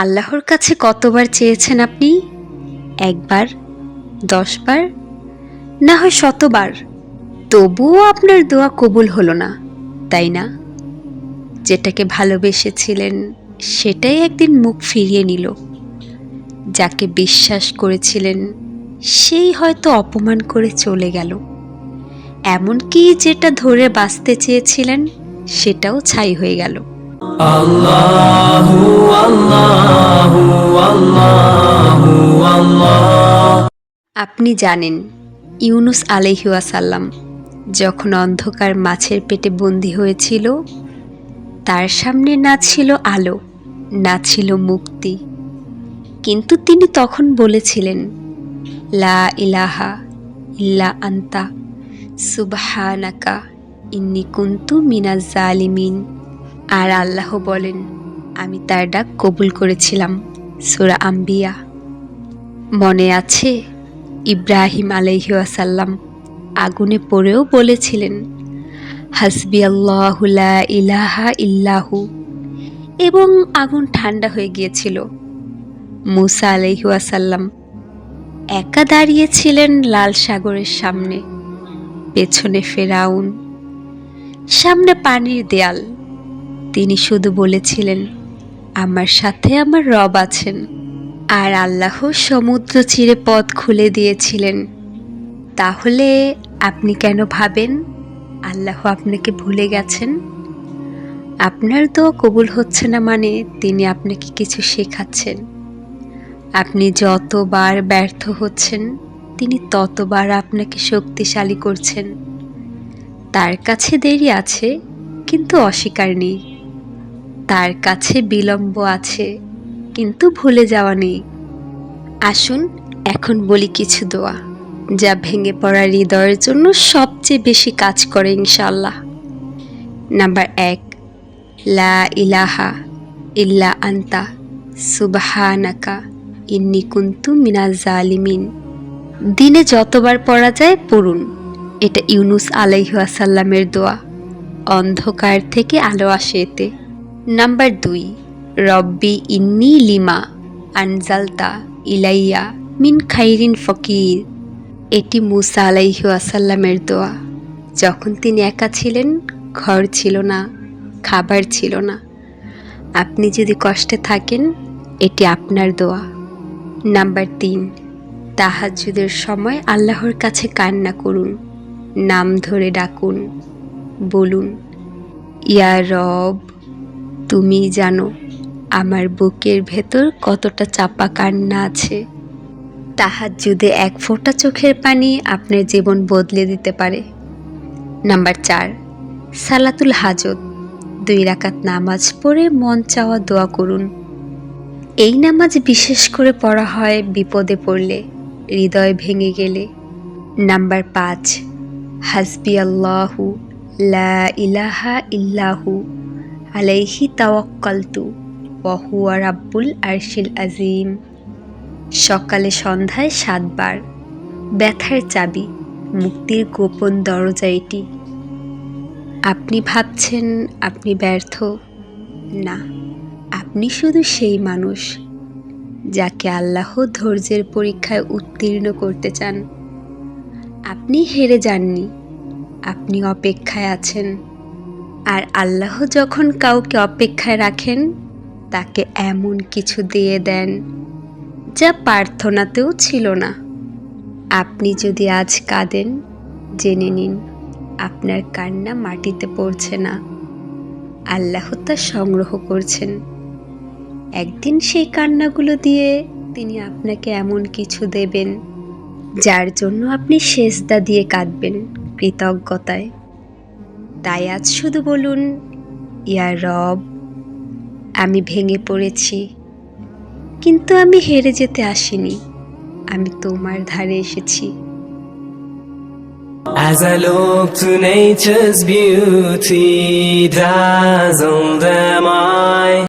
আল্লাহর কাছে কতবার চেয়েছেন আপনি? একবার? দশবার? না হয় শতবার? তবুও আপনার দোয়া কবুল হলো না, তাই না? যেটাকে ভালোবেসেছিলেন, সেটাই একদিন মুখ ফিরিয়ে নিল। যাকে বিশ্বাস করেছিলেন, সেই হয়তো অপমান করে চলে গেল। এমনকি যেটা ধরে বাঁচতে চেয়েছিলেন, সেটাও ছাই হয়ে গেল। আপনি জানেন, ইউনুস আলহিউসাল্লাম যখন অন্ধকার মাছের পেটে বন্দি হয়েছিল, তার সামনে না ছিল আলো, না ছিল মুক্তি। কিন্তু তিনি তখন বলেছিলেন, লা ইলাহা ইল্লা আন্তা, সুবহানাকা, ইন্নি কুন্তু মিনাজ জালিমিন। আর আল্লাহ বলেন, আমি তার ডাক কবুল করেছিলাম, সুরা আম্বিয়া। মনে আছে, ইব্রাহিম আলহিউসাল্লাম আগুনে পড়েও বলেছিলেন, হাসবি আল্লাহুলা ইলাহা ইল্লাহু। এবং আগুন ঠান্ডা হয়ে গিয়েছিল। মুসা আলহিউসাল্লাম একা দাঁড়িয়েছিলেন লাল সাগরের সামনে, পেছনে ফেরাউন, সামনে পানির দেয়াল। তিনি শুধু বলেছিলেন, আমার সাথে আমার রব আছেন। আর আল্লাহ সমুদ্র চিরে পথ খুলে দিয়েছিলেন। তাহলে আপনি কেন ভাবেন আল্লাহ আপনাকে ভুলে গেছেন? আপনার তো কবুল হচ্ছে না মানে তিনি আপনাকে কিছু শেখাচ্ছেন। আপনি যতবার ব্যর্থ হচ্ছেন, তিনি ততবার আপনাকে শক্তিশালী করছেন। তার কাছে দেরি আছে, কিন্তু অস্বীকার নেই। তার কাছে বিলম্ব আছে, কিন্তু ভুলে যাওয়া নেই। আসুন, এখন বলি কিছু দোয়া, যা ভেঙে পড়া হৃদয়ের জন্য সবচেয়ে বেশি কাজ করে ইনশাল্লাহ নাম্বার এক, লা ইলাহা ইল্লা আন্তা, সুবহানাকা ইন্নি কুন্তু মিনাজ জালিমিন। দিনে যতবার পড়া যায়, পড়ুন। এটা ইউনুস আলাইহাসাল্লামের দোয়া। অন্ধকার থেকে আলো আসে এতে। নাম্বার দুই রব্বি ইন্নি লিমা আনজালতা ইলাইয়া মিন খাইরিন ফকির এটি মুসা আলাইহু আসাল্লামের দোয়া। যখন তিনি একা ছিলেন, ঘর ছিল না, খাবার ছিল না। আপনি যদি কষ্টে থাকেন, এটি আপনার দোয়া। নাম্বার তিন, তাহাজ্জুদের সময় আল্লাহর কাছে কান্না করুন, নাম ধরে ডাকুন, বলুন, ইয়া রব তুমি জানো, আমার বুকের ভেতর কতটা চাপা কান্না আছে। তাহার যুদে এক ফোঁটা চোখের পানি আপনার জীবন বদলে দিতে পারে। নাম্বার চার, সালাতুল হাজত, দুই রাকাত নামাজ পড়ে মন চাওয়া দোয়া করুন। এই নামাজ বিশেষ করে পড়া হয় বিপদে পড়লে, হৃদয় ভেঙে গেলে। নাম্বার পাঁচ হাসবি আল্লাহু লা ইলাহা ইল্লাহু। আলাইহি তাওয়াক্কালতু ওয়াহুয়া রাব্বুল আরশিল আজিম সকালে সন্ধ্যায় সাতবার, ব্যথার চাবি, মুক্তির গোপন দরজা এটি। আপনি ভাবছেন আপনি ব্যর্থ? না, আপনি শুধু সেই মানুষ, যাকে আল্লাহ ধৈর্যের পরীক্ষায় উত্তীর্ণ করতে চান। আপনি হেরে যাননি, আপনি অপেক্ষায় আছেন। আর আল্লাহ যখন কাউকে অপেক্ষায় রাখেন, তাকে এমন কিছু দিয়ে দেন যা প্রার্থনাতেও ছিল না। আপনি যদি আজ কাঁদেন, জেনে নিন, আপনার কান্না মাটিতে পড়ছে না। আল্লাহ তা সংগ্রহ করছেন। একদিন সেই কান্নাগুলো দিয়ে তিনি আপনাকে এমন কিছু দেবেন, যার জন্য আপনি সেজদা দিয়ে কাঁদবেন কৃতজ্ঞতায়। তাই আজ শুধু বলুন ইয়া রব আমি ভেঙে পড়েছি কিন্তু আমি হেরে যেতে আসিনি আমি তোমার ধারে এসেছি As I look to nature's beauty, dazzled am I.